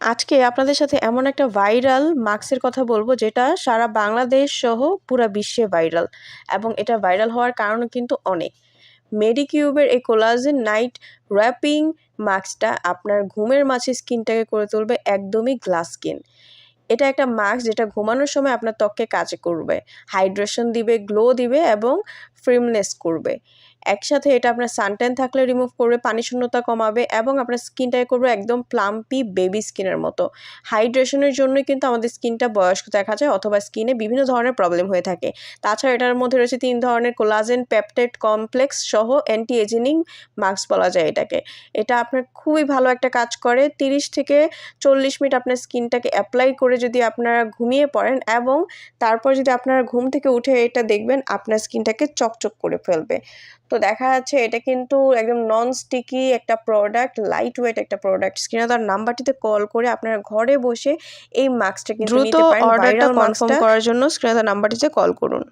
আজকে আপনাদের সাথে এমন একটা ভাইরাল মাস্কের কথা বলব, যেটা সারা বাংলাদেশ সহ পুরা বিশ্বে ভাইরাল এবং এটা ভাইরাল হওয়ার কারণ কিন্তু অনেক। মেডিকিউবের এই কোলাজেন নাইট র্যাপিং মাস্কটা আপনার ঘুমের মাঝে স্কিনটাকে করে তুলবে একদমই গ্লাস স্কিন এটা একটা মাস্ক যেটা ঘুমানোর সময় আপনার ত্বককে কাজে করবে হাইড্রেশন দিবে গ্লো দিবে এবং ফ্রিমনেস করবে। একসাথে এটা আপনার সানটেন থাকলে রিমুভ করবে, পানি শূন্যতা কমাবে এবং আপনার স্কিনটাকে করবে একদম প্লাম্পি বেবি স্কিনের মতো। হাইড্রেশনের জন্যই কিন্তু আমাদের স্কিনটা বয়স্ক দেখা যায় অথবা স্কিনে বিভিন্ন ধরনের প্রবলেম হয়ে থাকে। তাছাড়া এটার মধ্যে রয়েছে তিন ধরনের কোলাজেন পেপটেড কমপ্লেক্স সহ অ্যান্টি এজিনিং মাস্ক বলা যায় এটাকে। এটা আপনার খুবই ভালো একটা কাজ করে। তিরিশ থেকে চল্লিশ মিনিট আপনার স্কিনটাকে অ্যাপ্লাই করে যদি আপনারা ঘুমিয়ে পড়েন এবং তারপর যদি আপনারা ঘুম থেকে উঠে এটা দেখবেন, আপনার স্কিনটাকে চকচক করে ফেলবে। তো দেখা যাচ্ছে এটা কিন্তু একদম নন স্টিকি একটা প্রোডাক্ট লাইট ওয়েট একটা প্রোডাক্ট স্ক্রিনে তার নাম্বারটিতে কল করে আপনার ঘরে বসে এই মাস্কটা কিন্তু দ্রুত অর্ডারটা কনফার্ম করার জন্য স্ক্রিনে তার নাম্বারটিতে কল করুন।